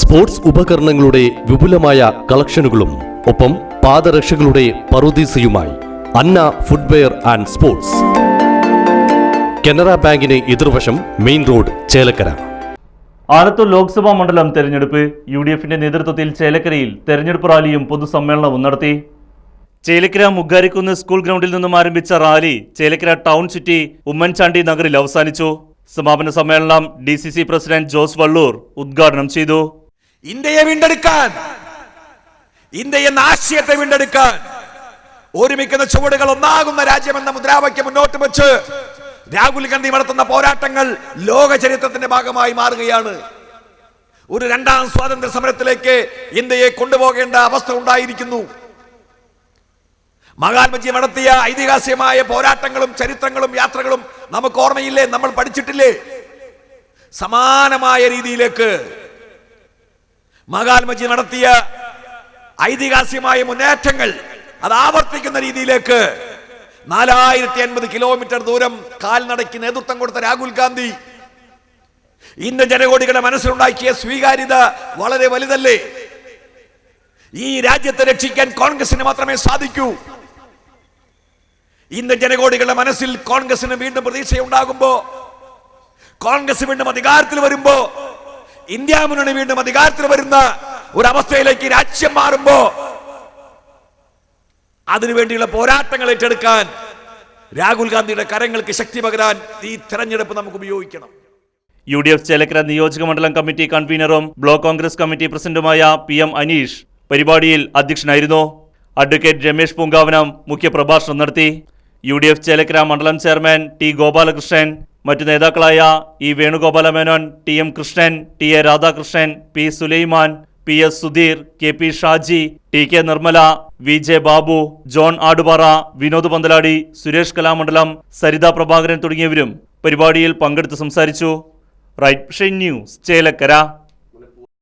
Sports ഉപകരണങ്ങളുടെ വിപുലമായ കളക്ഷനുകളും ഒപ്പം പാദരക്ഷകളുടെ പറുദീസയുമായി Anna footwear and sports. Canara ബാങ്കിന് എതിർവശം മെയിൻ റോഡ് ചേലക്കര. ആലത്തൂർ ലോക്സഭാ മണ്ഡലം തെരഞ്ഞെടുപ്പ് യു ഡി എഫിന്റെ നേതൃത്വത്തിൽ ചേലക്കരയിൽ തെരഞ്ഞെടുപ്പ് റാലിയും പൊതുസമ്മേളനവും നടത്തി. ചേലക്കര മുഗ്ഗാരിക്കുന്ന് സ്കൂൾ ഗ്രൗണ്ടിൽ നിന്നും ആരംഭിച്ച rally Chelakkara town city Oommen Chandy നഗറിൽ അവസാനിച്ചു. സമാപന സമ്മേളനം ഡി പ്രസിഡന്റ് ജോസ് വള്ളൂർ ഉദ്ഘാടനം ചെയ്തു. ഇന്ത്യയെ വീണ്ടെടുക്കാൻ ഇന്ത്യയെ ആശയത്തെ വീണ്ടെടുക്കാൻ ഒരുമിക്കുന്ന ചുവടുകൾ ഒന്നാകുന്ന രാജ്യമെന്ന മുദ്രാവാക്യം മുന്നോട്ട് വെച്ച് രാഹുൽ ഗാന്ധി നടത്തുന്ന പോരാട്ടങ്ങൾ ലോക ചരിത്രത്തിന്റെ ഭാഗമായി മാറുകയാണ്. ഒരു രണ്ടാം സ്വാതന്ത്ര്യ സമരത്തിലേക്ക് ഇന്ത്യയെ കൊണ്ടുപോകേണ്ട അവസ്ഥ ഉണ്ടായിരിക്കുന്നു. മഹാത്മജി നടത്തിയ ഐതിഹാസികമായ പോരാട്ടങ്ങളും ചരിത്രങ്ങളും യാത്രകളും നമുക്ക് ഓർമ്മയില്ലേ? നമ്മൾ പഠിച്ചിട്ടില്ലേ? സമാനമായ രീതിയിലേക്ക് മഹാത്മജി നടത്തിയ ഐതിഹാസികമായ മുന്നേറ്റങ്ങൾ അത് ആവർത്തിക്കുന്ന രീതിയിലേക്ക് നാലായിരത്തി അൻപത് കിലോമീറ്റർ ദൂരം കാൽനടയ്ക്ക് നേതൃത്വം കൊടുത്ത രാഹുൽ ഗാന്ധി ഇന്ന് ജനകോടികളുടെ മനസ്സിലുണ്ടാക്കിയ സ്വീകാര്യത വളരെ വലുതല്ലേ? ഈ രാജ്യത്തെ രക്ഷിക്കാൻ കോൺഗ്രസിന് മാത്രമേ സാധിക്കൂ. ഇന്ന് ജനകോടികളുടെ മനസ്സിൽ കോൺഗ്രസിന് വീണ്ടും പ്രതീക്ഷയുണ്ടാകുമ്പോ കോൺഗ്രസ് വീണ്ടും അധികാരത്തിൽ വരുമ്പോ ഇന്ത്യ മുന്നണി വീണ്ടും അധികാരത്തിൽ വരുന്ന ഒരു അവസ്ഥയിലേക്ക് രാജ്യം മാറുമ്പോ അതിനുവേണ്ടിയുള്ള പോരാട്ടങ്ങൾ ഏറ്റെടുക്കാൻ രാഹുൽ ഗാന്ധിയുടെ കരങ്ങൾക്ക് ശക്തി പകരാൻ ഈ തെരഞ്ഞെടുപ്പ് നമുക്ക് ഉപയോഗിക്കണം. യു ഡി എഫ് ചേലക്കര നിയോജക മണ്ഡലം കമ്മിറ്റി കൺവീനറും ബ്ലോക്ക് കോൺഗ്രസ് കമ്മിറ്റി പ്രസിഡന്റുമായ പി എം അനീഷ് പരിപാടിയിൽ അധ്യക്ഷനായിരുന്നു. അഡ്വക്കേറ്റ് രമേശ് പൂങ്കാവനം മുഖ്യപ്രഭാഷണം നടത്തി. യു ഡി എഫ് ചേലക്കര മണ്ഡലം ചെയർമാൻ ടി ഗോപാലകൃഷ്ണൻ മറ്റു നേതാക്കളായ E Venugopala Menon T M Krishnan T A Radhakrishnan P Sulaiman P S Sudheer K P Shaji T K Nirmala V J Babu John Aduppara Vinod Panthaladi Suresh Kalamandalam Saritha Prabhakaran തുടങ്ങിയവരും പരിപാടിയിൽ പങ്കെടുത്ത് സംസാരിച്ചു. Right news Chelakkara.